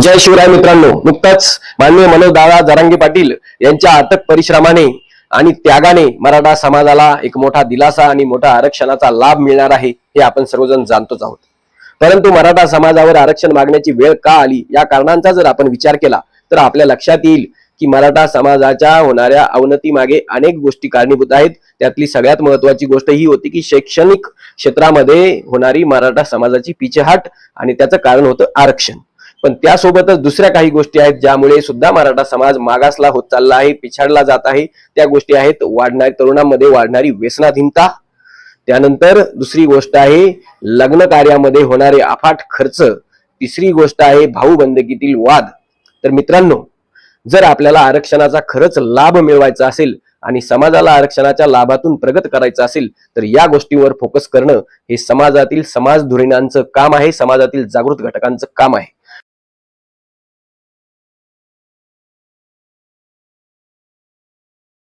जय शिवराय मित्रांनो. नुकताच माननीय मनोज दादा जरांगे पाटील यांच्या अथक परिश्रमाने आणि त्यागाने मराठा समाजाला एक मोठा दिलासा आणि मोठा आरक्षणाचा लाभ मिळणार आहे हे आपण सर्वजण जाणतोच आहोत. परंतु मराठा समाजावर आरक्षण मागण्याची वेळ का आली? या कारणांचा जर आपण विचार केला तर आपल्या लक्षात येईल की मराठा समाजाच्या होणाऱ्या अवनती मागे अनेक गोष्टी कारणीभूत आहेत. त्यातली सगळ्यात महत्वाची गोष्ट ही होती की शैक्षणिक क्षेत्रामध्ये होणारी मराठा समाजाची पिछेहाट आणि त्याचं कारण होतं आरक्षण. पण त्यासोबतच दुसऱ्या काही गोष्टी आहेत ज्यामुळे सुद्धा मराठा समाज मागासला होत चालला आहे पिछाडला जात आहे. त्या गोष्टी आहेत वाढणारी तरुणांमध्ये वाढणारी व्यसनाधीनता. त्यानंतर दुसरी गोष्ट आहे लग्न कार्यामध्ये होणारे अफाट खर्च. तिसरी गोष्ट आहे भाऊबंदकीतील वाद. तर मित्रांनो जर आपल्याला आरक्षणाचा खरंच लाभ मिळवायचा असेल आणि समाजाला आरक्षणाच्या लाभातून प्रगत करायचं असेल तर या गोष्टीवर फोकस करणं हे समाजातील समाज धुरीणांचं काम आहे समाजातील जागृत घटकांचं काम आहे.